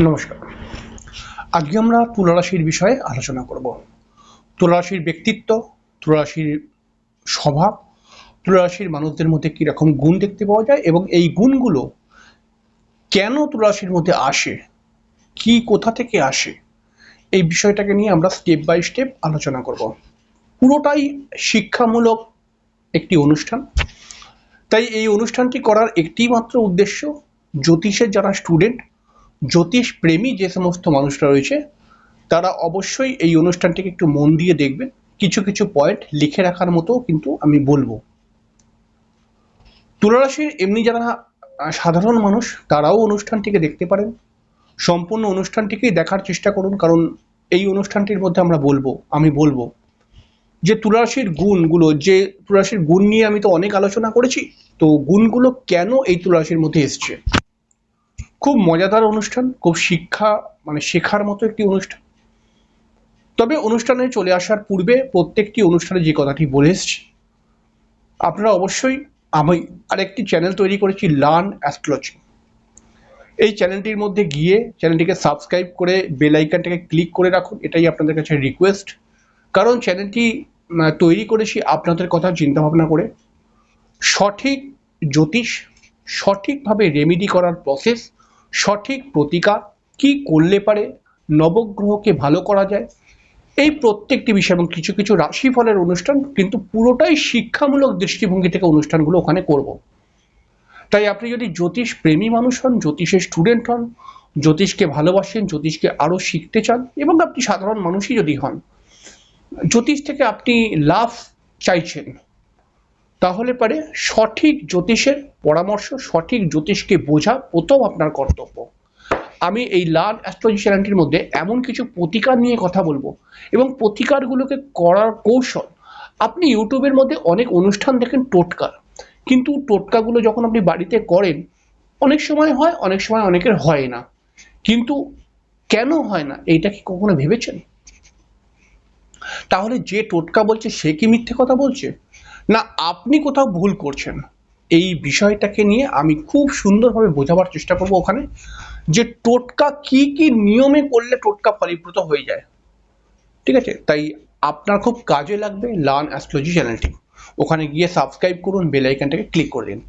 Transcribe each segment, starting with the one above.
নমস্কার। আজকে আমরা তুলারাশির বিষয়ে আলোচনা করব। তুলারাশির ব্যক্তিত্ব, তুলারাশির স্বভাব, তুলারাশির মানুষদের মধ্যে কীরকম গুণ দেখতে পাওয়া যায় এবং এই গুণগুলো কেন তুলারাশির মধ্যে আসে, কি কোথা থেকে আসে, এই বিষয়টাকে নিয়ে আমরা স্টেপ বাই স্টেপ আলোচনা করব। পুরোটাই শিক্ষামূলক একটি অনুষ্ঠান। তাই এই অনুষ্ঠানটি করার একটি মাত্র উদ্দেশ্য জ্যোতিষের যারা স্টুডেন্ট জ্যোতিষ প্রেমী যে সমস্ত মানুষরা রয়েছে, তারা অবশ্যই এই অনুষ্ঠানটিকে একটু মন দিয়ে দেখবেন। কিছু কিছু পয়েন্ট লিখে রাখার মতো কিন্তু আমি বলব। তুলারাশির এমনি যারা সাধারণ মানুষ, তারাও অনুষ্ঠানটিকে দেখতে পারেন। সম্পূর্ণ অনুষ্ঠানটিকেই দেখার চেষ্টা করুন, কারণ এই অনুষ্ঠানটির মধ্যে আমরা বলব, আমি বলব যে তুলারাশির গুণগুলো, যে তুলারাশির গুণ নিয়ে আমি তো অনেক আলোচনা করেছি, তো গুণগুলো কেন এই তুলারাশির মধ্যে এসছে? খুব মজাদার অনুষ্ঠান, খুব শিক্ষা মানে শেখার মতো একটি অনুষ্ঠান। তবে অনুষ্ঠানে চলে আসার পূর্বে প্রত্যেকটি অনুষ্ঠানে যে কথাটি বলে এসছি, আপনারা অবশ্যই আমি আরেকটি চ্যানেল তৈরি করেছি লার্ন অ্যাস্ট্রোলজি এই চ্যানেলটির মধ্যে গিয়ে চ্যানেলটিকে সাবস্ক্রাইব করে বেল আইকনটাকে ক্লিক করে রাখুন, এটাই আপনাদের কাছে রিকোয়েস্ট কারণ চ্যানেলটি তৈরি করেছি আপনাদের কথা চিন্তা ভাবনা করে। সঠিক জ্যোতিষ, সঠিকভাবে রেমিডি করার প্রসেস সঠিক প্রতিকার কি করলে পারে, নবগ্রহকে ভালো করা যায়, এই প্রত্যেকটি বিষয় এবং কিছু কিছু রাশিফলের অনুষ্ঠান কিন্তু পুরোটাই শিক্ষামূলক দৃষ্টিভঙ্গি থেকে অনুষ্ঠানগুলো ওখানে করব। তাই আপনি যদি জ্যোতিষ প্রেমী মানুষ হন, জ্যোতিষের স্টুডেন্ট হন, জ্যোতিষকে ভালোবাসেন, জ্যোতিষকে আরও শিখতে চান এবং আপনি সাধারণ মানুষই যদি হন, জ্যোতিষ থেকে আপনি লাভ চাইছেন তাহলে পারে সঠিক জ্যোতিষের পরামর্শ, সঠিক জ্যোতিষকে বোঝা প্রথম আপনার কর্তব্য। আমি এই লাল অ্যাস্ট্রোলজি চ্যানেলটির মধ্যে এমন কিছু প্রতিকার নিয়ে কথা বলব এবং প্রতিকারগুলোকে করার কৌশল। আপনি ইউটিউবের মধ্যে অনেক অনুষ্ঠান দেখেন টোটকার কিন্তু টোটকাগুলো যখন আপনি বাড়িতে করেন, অনেক সময় হয়, অনেক সময় অনেকের হয় না। কিন্তু কেন হয় না, এইটা কি কখনো ভেবেছেন? তাহলে যে টোটকা বলছে, সে কি মিথ্যে কথা বলছে? না, আপনি কোথাও ভুল করছেন। এই বিষয়টাকে নিয়ে আমি খুব সুন্দরভাবে বোঝাবার চেষ্টা করব ওখানে যে টোটকা কি কি নিয়মে করলে টোটকা ফলীভূত হয়ে যায়। ঠিক আছে? তাই আপনার খুব কাজে লাগবে লার্ন অ্যাস্ট্রোলজি চ্যানেলটি। ওখানে গিয়ে সাবস্ক্রাইব করুন, বেল আইকনটাকে ক্লিক করে দিন।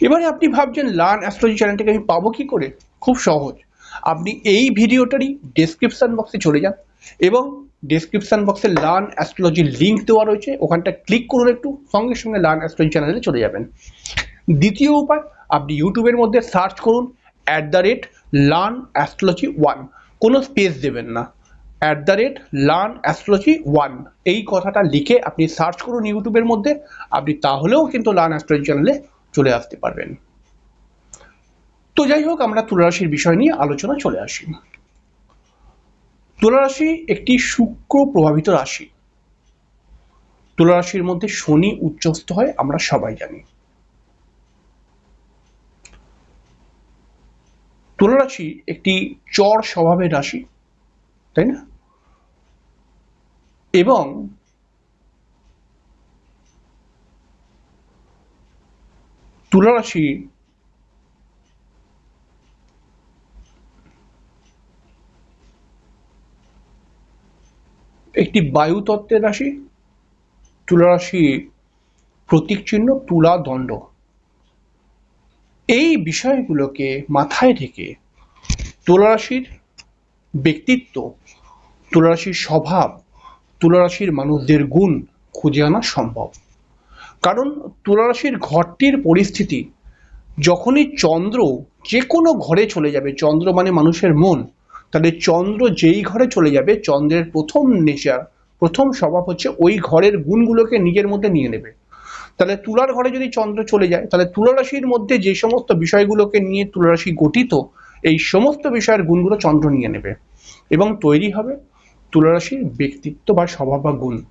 এবারে আপনি ভাবছেন, লার্ন অ্যাস্ট্রোলজি চ্যানেলটাকে আমি পাবো কি করে? খুব সহজ। আপনি এই ভিডিওটারই ডেসক্রিপশন বক্সে চলে যান এবং ডেসক্রিপশন বক্সে লার্ন অ্যাস্ট্রোলজির লিঙ্ক দেওয়া রয়েছে। ওখানটা ক্লিক করুন একটু, সঙ্গে সঙ্গে লার্ন অ্যাস্ট্রোলজি চ্যানেলে চলে যাবেন। দ্বিতীয় উপায়, আপনি ইউটিউবের মধ্যে সার্চ করুন at the rate learn astrology one কোনো স্পেস দেবেন না। At the rate learn astrology one এই কথাটা লিখে আপনি সার্চ করুন ইউটিউবের মধ্যে, আপনি তাহলেও কিন্তু লার্ন অ্যাস্ট্রোলজি চ্যানেলে চলে আসতে পারবেন। তো যাই হোক, আমরা তুলারাশির বিষয় নিয়ে আলোচনা চলে আসি। তুলারাশি একটি শুক্র প্রভাবিত রাশি। তুলারাশির মধ্যে শনি উচ্চস্থ হয়, আমরা সবাই জানি। তুলারাশি একটি চর স্বভাবের রাশি, তাই না? এবং তুলারাশি একটি বায়ুতত্ত্বের রাশি তুলা রাশি প্রতীক চিহ্ন, তুলা দণ্ড। এই বিষয়গুলোকে মাথায় রেখে তুলা রাশির ব্যক্তিত্ব তুলা রাশির স্বভাব তুলা রাশির মানুষদের গুণ খুঁজে আনা সম্ভব। কারণ তুলা রাশির ঘরটির পরিস্থিতি, যখনই চন্দ্র যে কোনো ঘরে চলে যাবে, চন্দ্র মানে মানুষের মন তাহলে চন্দ্র যেই ঘরে চলে যাবে, চন্দ্রের প্রথম নেচার প্রথম স্বভাব হচ্ছে ওই ঘরের গুণগুলোকে নিজের মধ্যে নিয়ে নেবে। তাহলে তুলার ঘরে যদি চন্দ্র চলে যায়, তাহলে তুলা রাশির মধ্যে যে সমস্ত বিষয়গুলোকে নিয়ে তুলা রাশি গঠিত, এই সমস্ত বিষয়ের গুণগুলো চন্দ্র নিয়ে নেবে। এবং তৈরি হবে তুলা রাশির ব্যক্তিত্ব বা স্বভাব বা গুণ।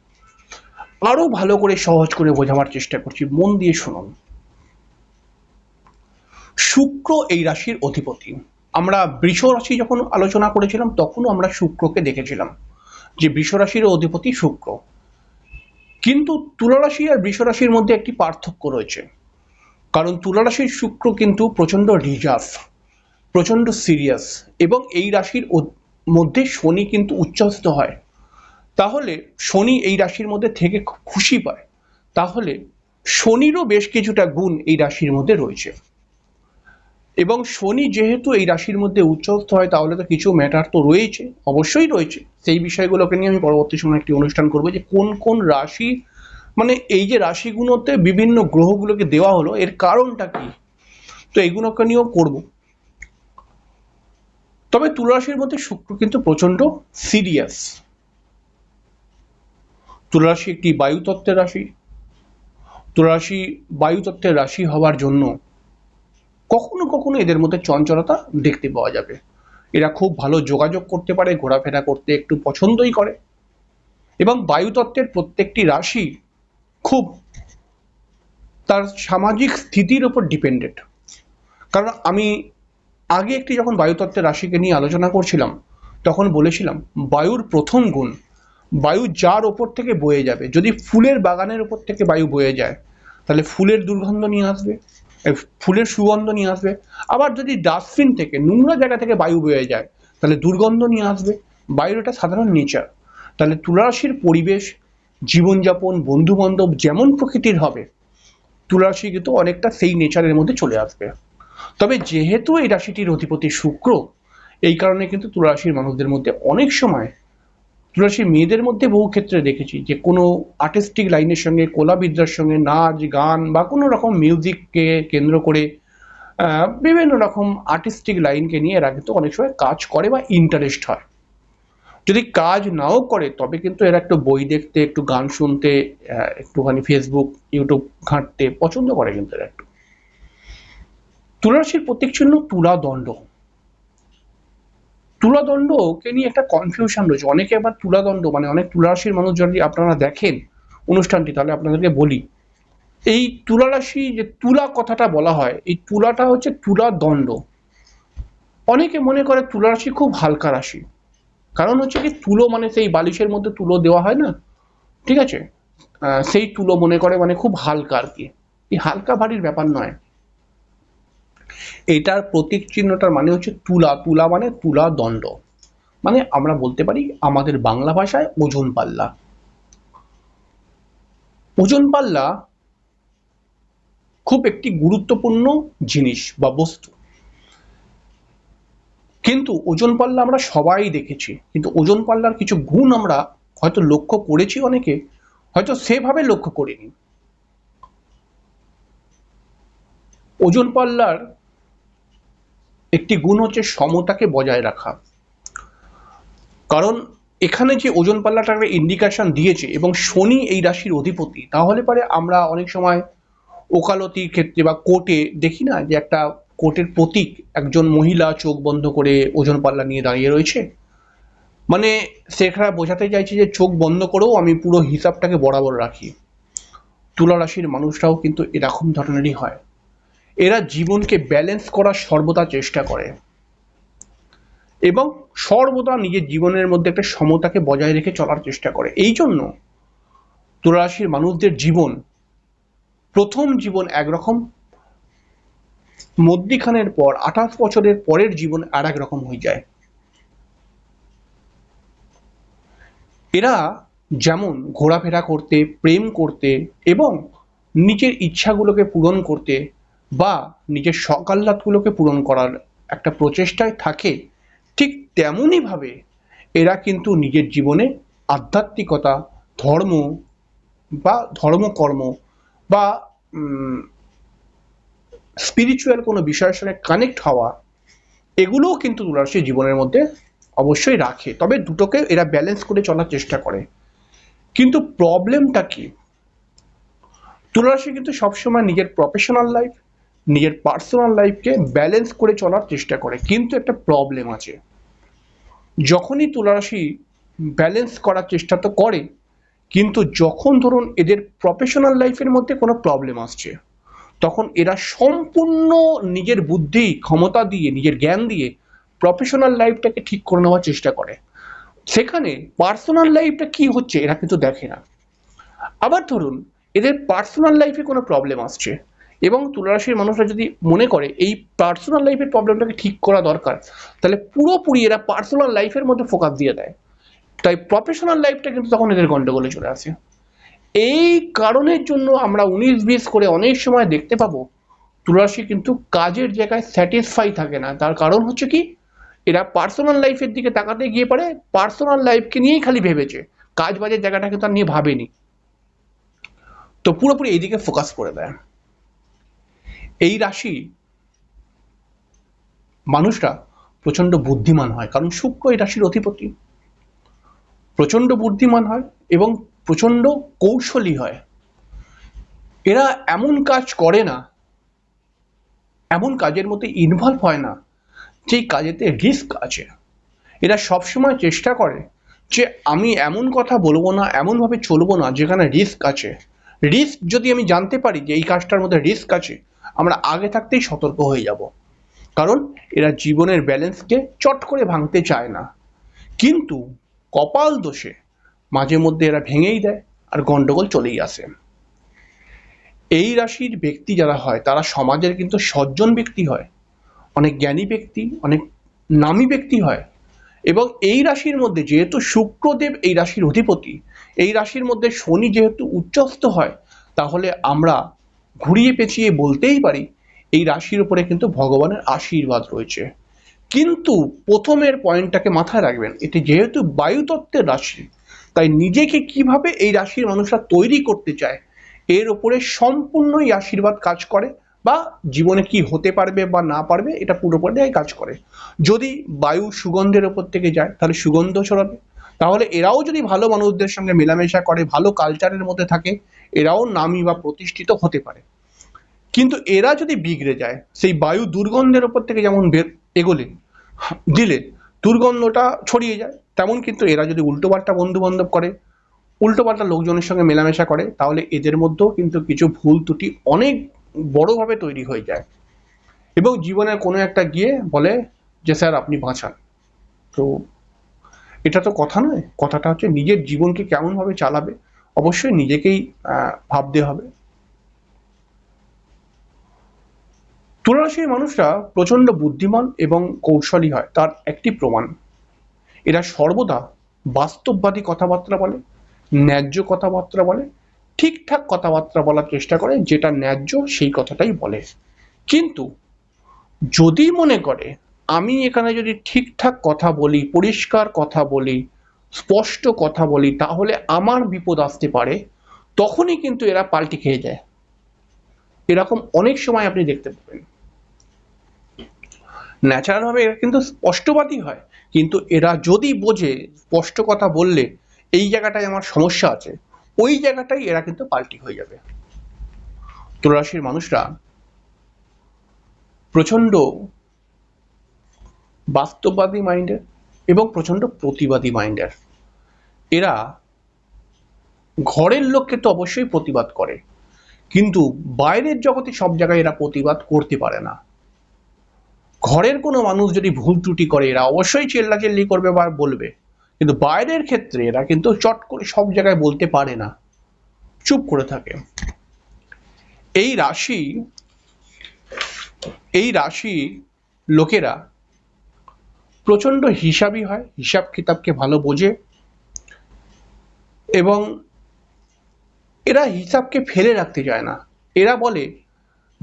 আরও ভালো করে সহজ করে বোঝাবার চেষ্টা করছি, মন দিয়ে শুনুন। শুক্র এই রাশির অধিপতি। আমরা বৃষ রাশি যখন আলোচনা করেছিলাম, তখনও আমরা শুক্রকে দেখেছিলাম, যে বৃষ রাশির অধিপতি শুক্র। কিন্তু তুলা রাশি আর বৃষ রাশির মধ্যে একটি পার্থক্য রয়েছে। কারণ তুলা রাশির শুক্র কিন্তু প্রচণ্ড রিজার্ভ প্রচণ্ড সিরিয়াস এবং এই রাশির মধ্যে শনি কিন্তু উচ্চস্থ হয়। তাহলে শনি এই রাশির মধ্যে থেকে খুশি পায়। তাহলে শনিরও বেশ কিছুটা গুণ এই রাশির মধ্যে রয়েছে। এবং শনি যেহেতু এই রাশির মধ্যে উচ্চস্থ হয়, তাহলে তো কিছু ম্যাটার তো রয়েছে, অবশ্যই রয়েছে। সেই বিষয়গুলোকে নিয়ে আমি পরবর্তী সময় একটি অনুষ্ঠান করব যে কোন কোন রাশি মানে এই যে রাশিগুলোতে বিভিন্ন গ্রহগুলোকে দেওয়া হলো, এর কারণটা কি? তো এইগুলোকে নিয়েও করব। তবে তুলা রাশির মধ্যে শুক্র কিন্তু প্রচণ্ড সিরিয়াস তুলা রাশি একটি বায়ুতত্ত্বের রাশি। তুলা রাশি বায়ুতত্ত্বের রাশি হওয়ার জন্য কখনো কখনো এদের মধ্যে চঞ্চলতা দেখতে পাওয়া যাবে। এরা খুব ভালো যোগাযোগ করতে পারে, ঘোরাফেরা করতে একটু পছন্দই করে এবং বায়ুতত্ত্বের প্রত্যেকটি রাশি খুব তার সামাজিক স্থিতির উপর ডিপেন্ডেন্ট কারণ আমি আগে একটি যখন বায়ুতত্ত্বের রাশিকে নিয়ে আলোচনা করছিলাম, তখন বলেছিলাম, বায়ুর প্রথম গুণ, বায়ু যার ওপর থেকে বয়ে যাবে। যদি ফুলের বাগানের ওপর থেকে বায়ু বয়ে যায়, তাহলে ফুলের দুর্গন্ধ নিয়ে আসবে। ফুলের সুগন্ধ নিয়ে আসবে। আবার যদি ডাস্টবিন থেকে, নোংরা জায়গা থেকে বায়ু বয়ে যায়, তাহলে দুর্গন্ধ নিয়ে আসবে। বায়ুর এটা সাধারণ নেচার। তাহলে তুলারাশির পরিবেশ, জীবনযাপন বন্ধু বান্ধব যেমন প্রকৃতির হবে, তুলারাশি কিন্তু অনেকটা সেই নেচারের মধ্যে চলে আসবে। তবে যেহেতু এই রাশিটির অধিপতি শুক্র, এই কারণে কিন্তু তুলারাশির মানুষদের মধ্যে অনেক সময় তুলারাশির মেয়েদের মধ্যে বহু ক্ষেত্রে দেখেছি যে কোনো আর্টিস্টিক লাইনের সঙ্গে, কলাবিদ্যার সঙ্গে, নাচ, গান বা কোনো রকম মিউজিককে কেন্দ্র করে বিভিন্ন রকম আর্টিস্টিক লাইনকে নিয়ে এরা কিন্তু অনেক সময় কাজ করে বা ইন্টারেস্ট হয়। যদি কাজ নাও করে, তবে কিন্তু এরা একটু বই দেখতে, একটু গান শুনতে একটুখানি ফেসবুক ইউটিউব ঘাঁটতে পছন্দ করে কিন্তু এরা একটু। তুলারাশির প্রতীক চিহ্ন তুলা দণ্ড তুলাদণ্ডকে নিয়ে একটা কনফিউশন রয়েছে। অনেকে আবার তুলাদণ্ড মানে অনেক তুলারাশির মানুষ যদি আপনারা দেখেন অনুষ্ঠানটি, তাহলে আপনাদেরকে বলি। এই তুলারাশি যে তুলা কথাটা বলা হয়, এই তুলাটা হচ্ছে তুলা দণ্ড অনেকে মনে করে তুলারাশি খুব হালকা রাশি। কারণ হচ্ছে কি, তুলো মানে সেই বালিশের মধ্যে তুলো দেওয়া হয় না? ঠিক আছে? সেই তুলো মনে করে মানে খুব হালকা আর কি। এই হালকা ভারীর ব্যাপার নয়। এটার প্রতীক চিহ্নটার মানে হচ্ছে তুলা। তুলা মানে তুলা দণ্ড। মানে আমরা বলতে পারি আমাদের বাংলা ভাষায় ওজন পাল্লা। ওজন পাল্লা খুব একটি গুরুত্বপূর্ণ জিনিস বা বস্তু। কিন্তু ওজন পাল্লা আমরা সবাই দেখেছি। কিন্তু ওজন পাল্লার কিছু গুণ আমরা হয়তো লক্ষ্য করেছি অনেকে, হয়তো সেভাবে লক্ষ্য করিনি। ওজন পাল্লার একটি গুণ হচ্ছে সমতাকে বজায় রাখা। কারণ এখানে যে ওজন পাল্লাটা ইন্ডিকেশন দিয়েছে এবং শনি এই রাশির অধিপতি, তাহলে পরে আমরা অনেক সময় ওকালতির ক্ষেত্রে বা কোর্টে দেখি না যে একটা কোর্টের প্রতীক একজন মহিলা চোখ বন্ধ করে ওজন পাল্লা নিয়ে দাঁড়িয়ে রয়েছে? মানে সেখানে বোঝাতে চাইছে যে চোখ বন্ধ করেও আমি পুরো হিসাবটাকে বরাবর রাখি। তুলা রাশির মানুষরাও কিন্তু এরকম ধরনেরই হয়। এরা জীবনকে ব্যালেন্স করার সর্বদা চেষ্টা করে। এবং সর্বদা নিজের জীবনের মধ্যে একটা সমতাকে বজায় রেখে চলার চেষ্টা করে। এই জন্য তুলারাশির মানুষদের জীবন, প্রথম জীবন একরকম, মধ্যিখানের পর, আঠাশ বছরের পরের জীবন আর রকম হয়ে যায়। এরা যেমন ঘোরাফেরা করতে, প্রেম করতে এবং নিজের ইচ্ছাগুলোকে পূরণ করতে বা নিজের সকাল্লাতগুলোকে পূরণ করার একটা প্রচেষ্টায় থাকে, ঠিক তেমনইভাবে এরা কিন্তু নিজের জীবনে আধ্যাত্মিকতা, ধর্ম বা ধর্মকর্ম বা স্পিরিচুয়াল কোনো বিষয়ের সঙ্গে কানেক্ট হওয়া, এগুলোও কিন্তু তুলারাশি জীবনের মধ্যে অবশ্যই রাখে। তবে দুটোকে এরা ব্যালেন্স করে চলার চেষ্টা করে। কিন্তু প্রবলেমটা কি? তুলারাশি কিন্তু সবসময় নিজের প্রফেশনাল লাইফ নিজের পার্সোনাল লাইফকে ব্যালেন্স করে চলার চেষ্টা করে। কিন্তু একটা প্রবলেম আছে। যখনই তুলারাশি ব্যালেন্স করার চেষ্টা তো করে, কিন্তু যখন ধরুন এদের প্রফেশনাল লাইফের মধ্যে কোনো প্রবলেম আসছে, তখন এরা সম্পূর্ণ নিজের বুদ্ধি, ক্ষমতা দিয়ে, নিজের জ্ঞান দিয়ে প্রফেশনাল লাইফটাকে ঠিক করে নেওয়ার চেষ্টা করে। সেখানে পার্সোনাল লাইফটা কি হচ্ছে, এরা কিন্তু দেখে না। আবার ধরুন, এদের পার্সোনাল লাইফে কোনো প্রবলেম আসছে। এবং তুলারাশির মানুষরা যদি মনে করে এই পার্সোনাল লাইফের প্রবলেমটাকে ঠিক করা দরকার, তাহলে পুরোপুরি এরা পার্সোনাল লাইফের মধ্যে ফোকাস দিয়ে দেয়। তাই প্রফেশনাল লাইফটা কিন্তু তখন এদের গন্ডগোলে চলে আসে। এই কারণের জন্য আমরা উনিশ বিশ করে অনেক সময় দেখতে পাবো, তুলারাশি কিন্তু কাজের জায়গায় স্যাটিসফাই থাকে না। তার কারণ হচ্ছে কি, এরা পার্সোনাল লাইফের দিকে তাকাতে গিয়ে পারে পার্সোনাল লাইফকে নিয়েই খালি ভেবেছে। কাজ বাজের জায়গাটাকে তার নিয়ে ভাবেনি। তো পুরোপুরি এইদিকে ফোকাস করে দেয়। এই রাশি মানুষরা প্রচণ্ড বুদ্ধিমান হয়, কারণ শুক্র এই রাশির অধিপতি। প্রচণ্ড বুদ্ধিমান হয় এবং প্রচণ্ড কৌশলী হয়। এরা এমন কাজ করে না, এমন কাজের মধ্যে ইনভলভ হয় না যেই কাজেতে রিস্ক আছে। এরা সবসময় চেষ্টা করে যে আমি এমন কথা বলব না, এমনভাবে চলবো না যেখানে রিস্ক আছে। রিস্ক যদি আমি জানতে পারি যে এই কাজটার মধ্যে রিস্ক আছে আমরা আগে থাকতেই সতর্ক হয়ে যাব। কারণ এরা জীবনের ব্যালেন্সকে চট করে ভাঙতে চায় না। কিন্তু কপাল দোষে মাঝে মধ্যে এরা ভেঙেই দেয় আর গন্ডগোল চলেই আসে। এই রাশির ব্যক্তি যারা হয়, তারা সমাজের কিন্তু সজ্জন ব্যক্তি হয়। অনেক জ্ঞানী ব্যক্তি, অনেক নামী ব্যক্তি হয়। এবং এই রাশির মধ্যে যেহেতু শুক্রদেব এই রাশির অধিপতি, এই রাশির মধ্যে শনি যেহেতু উচ্চস্থ হয়, তাহলে আমরা ঘুরিয়ে পেঁচিয়ে বলতেই পারি, এই রাশির উপরে কিন্তু ভগবানের আশীর্বাদ রয়েছে। কিন্তু প্রথমের পয়েন্টটাকে মাথায় রাখবেন, এটি যেহেতু বায়ুতত্ত্বের রাশি, তাই নিজেকে কীভাবে এই রাশির মানুষরা তৈরি করতে চায়, এর ওপরে সম্পূর্ণই আশীর্বাদ কাজ করে বা জীবনে কি হতে পারবে বা না পারবে, এটা পুরোপুরি কাজ করে। যদি বায়ু সুগন্ধের ওপর থেকে যায়, তাহলে সুগন্ধ ছড়াবে। তাহলে এরাও যদি ভালো মানুষদের সঙ্গে মেলামেশা করে, ভালো কালচারের মধ্যে থাকে এরাও নামি বা প্রতিষ্ঠিত হতে পারে। কিন্তু এরা যদি বিগড়ে যায়, সেই বায়ু দুর্গন্ধের ওপর থেকে যেমন বের এগোলে, দিলে দুর্গন্ধটা ছড়িয়ে যায়, তেমন কিন্তু এরা যদি উল্টোপাল্টা বন্ধু বান্ধব করে উল্টোপাল্টা লোকজনের সঙ্গে মেলামেশা করে, তাহলে এদের মধ্যেও কিন্তু কিছু ভুল ত্রুটি অনেক বড়োভাবে তৈরি হয়ে যায়। এবং জীবনের কোনো একটা গিয়ে বলে যে, স্যার, আপনি বাঁচান। তো এটা তো কথা নয়। কথাটা হচ্ছে নিজের জীবনকে কেমনভাবে চালাবে অবশ্যই নিজেকেই ভাবতে হবে। তুলারাশির মানুষরা প্রচণ্ড বুদ্ধিমান এবং কৌশলী হয়, তার একটি প্রমাণ। এরা সর্বদা বাস্তববাদী কথাবার্তা বলে, ন্যায্য কথাবার্তা বলে, ঠিকঠাক কথাবার্তা বলার চেষ্টা করে, যেটা ন্যায্য সেই কথাটাই বলে। কিন্তু যদি মনে করে, আমি এখানে যদি ঠিকঠাক কথা বলি, পরিষ্কার কথা বলি স্পষ্ট কথা বলি, তাহলে আমার বিপদ আসতে পারে, তখনই কিন্তু এরা পাল্টি খেয়ে যায়। এরকম অনেক সময় আপনি দেখতে পাবেন। ন্যাচারালভাবে এরা কিন্তু স্পষ্টবাদী হয়, কিন্তু এরা যদি বোঝে, স্পষ্ট কথা বললে, এই জায়গাটায় আমার সমস্যা আছে, ওই জায়গাটাই এরা কিন্তু পাল্টি হয়ে যাবে। তুলারাশির মানুষরা প্রচণ্ড বাস্তববাদী মাইন্ডের এবং প্রচণ্ড প্রতিবাদী মাইন্ডের। এরা ঘরের লোককে তো অবশ্যই প্রতিবাদ করে, কিন্তু বাইরের জগতে সব জায়গায় এরা প্রতিবাদ করতে পারে না। ঘরের কোনো মানুষ যদি ভুল ত্রুটি করে, এরা অবশ্যই চেল্লাচেল্লি করবে বা বলবে, কিন্তু বাইরের ক্ষেত্রে এরা কিন্তু চট করে সব জায়গায় বলতে পারে না, চুপ করে থাকে। এই রাশি এই রাশি লোকেরা প্রচণ্ড হিসাবই হয়, হিসাব কিতাবকে ভালো বোঝে এবং এরা হিসাবকে ফেলে রাখতে চায় না। এরা বলে,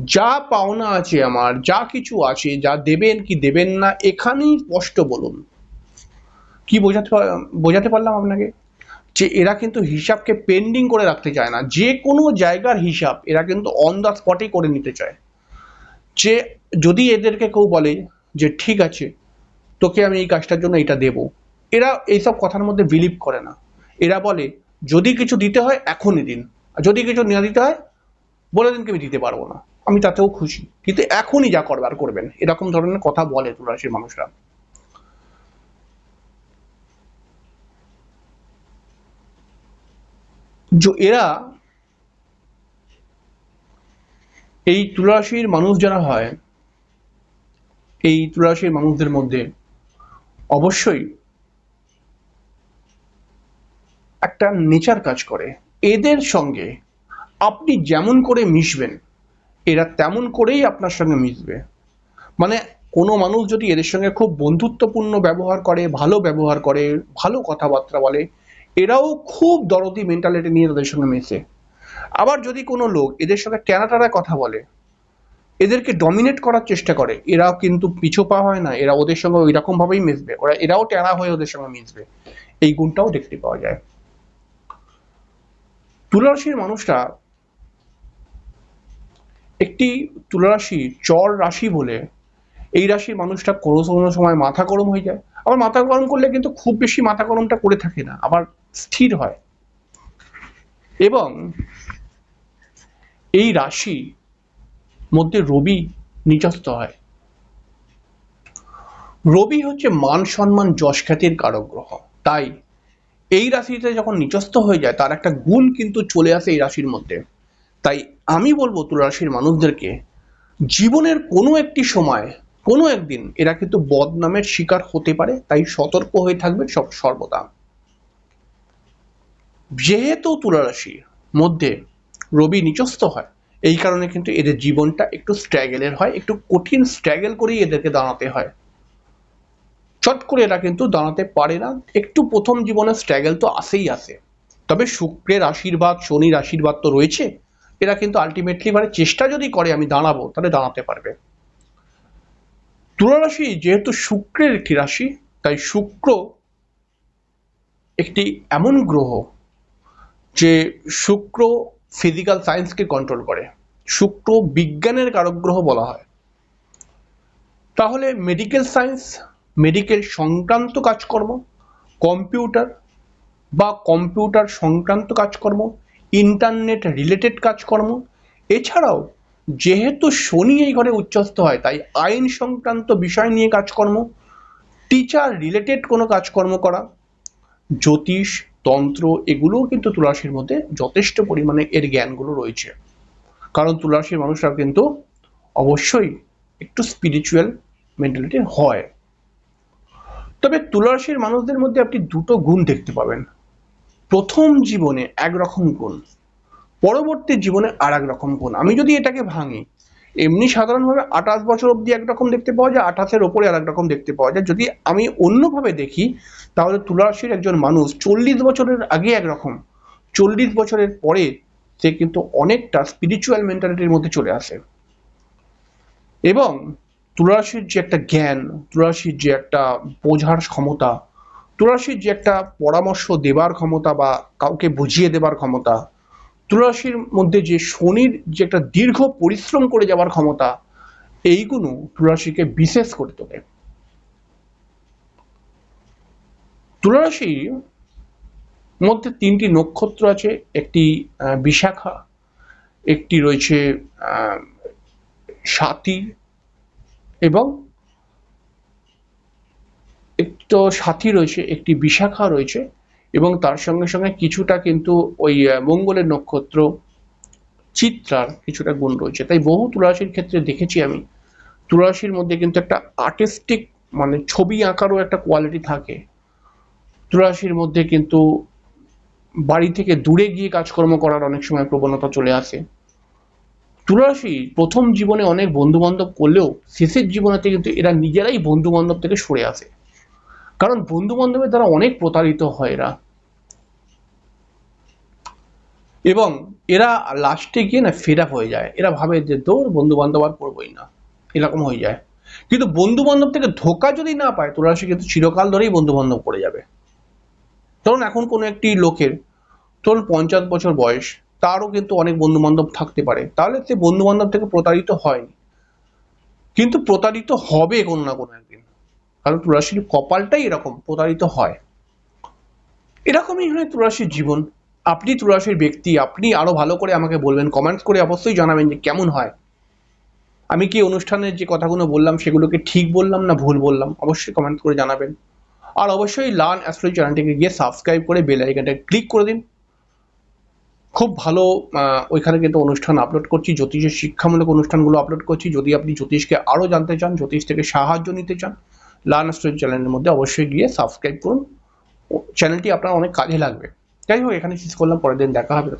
যা পাওনা আছে আমার, যা কিছু আছে, যা দেবেন কি দেবেন না, এখানেই স্পষ্ট বলুন। কি বোঝাতে বোঝাতে পারলাম আপনাকে? যে এরা কিন্তু হিসাবকে পেন্ডিং করে রাখতে চায় না। যে কোনো জায়গার হিসাব এরা কিন্তু অন দ্য স্পটে করে নিতে চায়। যে যদি এদেরকে কেউ বলে যে, ঠিক আছে তোকে আমি এই কাজটার জন্য এটা দেব। এরা এইসব কথার মধ্যে বিলিভ করে না। এরা বলে, যদি কিছু দিতে হয়, এখনই দিন। আর যদি কিছু না দিতে হয়, বলে দিন আমি দিতে পারব না। আমি তাতেও খুশি। কিন্তু এখনই যা করবার করবেন। এরকম ধরনের কথা বলে তুলারাশির মানুষরা। এরা এই তুলারাশির মানুষ যারা হয়, এই তুলারাশির মানুষদের মধ্যে অবশ্যই একটা নেচার কাজ করে। এদের সঙ্গে আপনি যেমন করে মিশবেন, এরা তেমন করেই আপনার সঙ্গে মিশবে। মানে কোনো মানুষ যদি এদের সঙ্গে খুব বন্ধুত্বপূর্ণ ব্যবহার করে, ভালো ব্যবহার করে, ভালো কথাবার্তা বলে, এরাও খুব দরদি মেন্টালিটি নিয়ে তাদের সঙ্গে মেশে। আবার যদি কোনো লোক এদের সঙ্গে টানা কথা বলে এদেরকে ডমিনেট করার চেষ্টা করে। এরাও কিন্তু পিছু পা হয় না, এরা ওদের সঙ্গে ওই রকম ভাবেই মিশবে। ওরা, এরাও টেনা হয়ে ওদের সঙ্গে মিশবে। এই গুণটাও দেখতে পাওয়া যায়। তুলারাশির মানুষরা একটি তুলারাশি চর রাশি বলে এই রাশির মানুষটা কোনো কোনো সময় মাথা গরম হয়ে যায়। আবার মাথা গরম করলে কিন্তু খুব বেশি মাথা গরমটা করে থাকে না, আবার স্থির হয়। এবং এই রাশি মধ্যে রবি নিচস্থ হয়। রবি হচ্ছে মান সম্মান যশ খ্যাতির কারক গ্রহ। তাই এই রাশিতে যখন নিচস্থ হয়ে যায়, তার একটা গুণ কিন্তু চলে আসে এই রাশির মধ্যে। তাই আমি বলব তুলা রাশির মানুষদেরকে, জীবনের কোনো একটি সময়, কোনো একদিন এরা কিন্তু বদনামের শিকার হতে পারে, তাই সতর্ক হয়ে থাকবে সব সর্বদা। যেহেতু তুলা রাশির মধ্যে রবি নিচস্থ হয় এই কারণে কিন্তু এদের জীবনটা একটু স্ট্র্যাগেলের হয়, একটু কঠিন স্ট্র্যাগেল করেই এদেরকে দাঁড়াতে হয়। চট করে এরা কিন্তু দাঁড়াতে পারে না, একটু প্রথম জীবনে স্ট্রাগল তো আসেই আসে তবে শুক্রের আশীর্বাদ, শনির আশীর্বাদ তো রয়েছে, এরা কিন্তু আলটিমেটলি মানে চেষ্টা যদি করে আমি দাঁড়াবো, তাহলে দাঁড়াতে পারবে। তুলা রাশি যেহেতু শুক্রের একটি রাশি, তাই শুক্র একটি এমন গ্রহ যে শুক্র ফিজিক্যাল সায়েন্সকে কন্ট্রোল করে। শুক্র বিজ্ঞানের কারক গ্রহ বলা হয়। তাহলে মেডিকেল সায়েন্স মেডিকেল সংক্রান্ত কাজকর্ম কম্পিউটার বা কম্পিউটার সংক্রান্ত কাজকর্ম ইন্টারনেট রিলেটেড কাজকর্ম, এছাড়াও যেহেতু শনি এই ঘরে উচ্চস্থ হয়, তাই আইন সংক্রান্ত বিষয় নিয়ে কাজকর্ম টিচার রিলেটেড কোনো কাজকর্ম করা, জ্যোতিষ তন্ত্র এগুলোও কিন্তু তুলাসীর মধ্যে যথেষ্ট পরিমাণে এর জ্ঞানগুলো রয়েছে। কারণ তুলাসীর মানুষরা কিন্তু অবশ্যই একটু স্পিরিচুয়াল মেন্টালিটি হয়। তবে তুলারাশির মানুষদের মধ্যে আপনি দুটো গুণ দেখতে পাবেন। প্রথম জীবনে একরকম গুণ, পরবর্তী জীবনে আর রকম গুণ। আমি যদি এটাকে ভাঙি এমনি সাধারণভাবে আঠাশ বছর অবধি একরকম দেখতে পাওয়া যায়, আঠাশের ওপরে আর রকম দেখতে পাওয়া যায়। যদি আমি অন্যভাবে দেখি, তাহলে তুলারাশির একজন মানুষ চল্লিশ বছরের আগে একরকম চল্লিশ বছরের পরে সে কিন্তু অনেকটা স্পিরিচুয়াল মেন্টালিটির মধ্যে চলে আসে। এবং তুলারাশির যে একটা জ্ঞান তুলারাশির যে একটা বোঝার ক্ষমতা তুলারাশির যে একটা পরামর্শ দেবার ক্ষমতা বা কাউকে বুঝিয়ে দেবার ক্ষমতা তুলারাশির মধ্যে যে শনির যে একটা দীর্ঘ পরিশ্রম করে যাওয়ার ক্ষমতা এইগুলো তুলারাশিকে বিশেষ করে তোলে। তুলারাশির মধ্যে তিনটি নক্ষত্র আছে, একটি বিশাখা, একটি রয়েছে সাথী এবং একটু সাথী রয়েছে, একটি বিশাখা রয়েছে। এবং তার সঙ্গে সঙ্গে কিছুটা কিন্তু ওই মঙ্গলের নক্ষত্র, চিত্রার কিছুটা গুণ রয়েছে। তাই বহু তুলারাশির ক্ষেত্রে দেখেছি আমি, তুলারাশির মধ্যে কিন্তু একটা আর্টিস্টিক মানে ছবি আঁকারও একটা কোয়ালিটি থাকে। তুলারাশির মধ্যে কিন্তু বাড়ি থেকে দূরে গিয়ে কাজকর্ম করার অনেক সময় প্রবণতা চলে আসে। তুলারাশি প্রথম জীবনে অনেক বন্ধু বান্ধব করলেও শেষের জীবনেতে কিন্তু এরা নিজেরাই বন্ধু বান্ধব থেকে সরে আসে। কারণ বন্ধু বান্ধবের দ্বারা অনেক প্রতারিত হয় এরা। এবং এরা লাস্টে গিয়ে না ফেড আপ হয়ে যায়। এরা ভাবে যে তোর বন্ধু বান্ধব আর করবোই না। এরকম হয়ে যায়। কিন্তু বন্ধু বান্ধব থেকে ধোকা যদি না পায়, তোরা সে কিন্তু চিরকাল ধরেই বন্ধু বান্ধব করে যাবে। ধরুন এখন কোনো একটি লোকের ধরুন পঞ্চাশ বছর বয়স, তারও কিন্তু অনেক বন্ধু বান্ধব থাকতে পারে। তাহলে সে বন্ধু বান্ধব থেকে প্রতারিত হয়নি। কিন্তু প্রতারিত হবে কোনো না কোনো একদিন। কারণ তুলাসীর কপালটাই এরকম প্রতারিত হয়। এরকমই হয় তুলাসীর জীবন। আপনি তুলাসীর ব্যক্তি, আপনি আরও ভালো করে আমাকে বলবেন কমেন্টস করে অবশ্যই জানাবেন যে কেমন হয়। আমি কি অনুষ্ঠানের যে কথাগুলো বললাম, সেগুলোকে ঠিক বললাম না ভুল বললাম, অবশ্যই কমেন্ট করে জানাবেন। আর অবশ্যই লার্ন অ্যাস্ট্রোলজি চ্যানেলটিকে গিয়ে সাবস্ক্রাইব করে বেল আইকনটা ক্লিক করে দিন। খুব ভালো ওইখানে কিন্তু অনুষ্ঠান আপলোড করছি, জ্যোতিষের শিক্ষামূলক অনুষ্ঠানগুলো আপলোড করছি। যদি আপনি জ্যোতিষকে আরও জানতে চান, জ্যোতিষ থেকে সাহায্য নিতে চান লার্ন স্টোরি চ্যানেলের মধ্যে অবশ্যই গিয়ে সাবস্ক্রাইব করুন। চ্যানেলটি আপনার অনেক কাজে লাগবে। যাই হোক এখানে শেষ করলাম। পরের দিন দেখা হবে।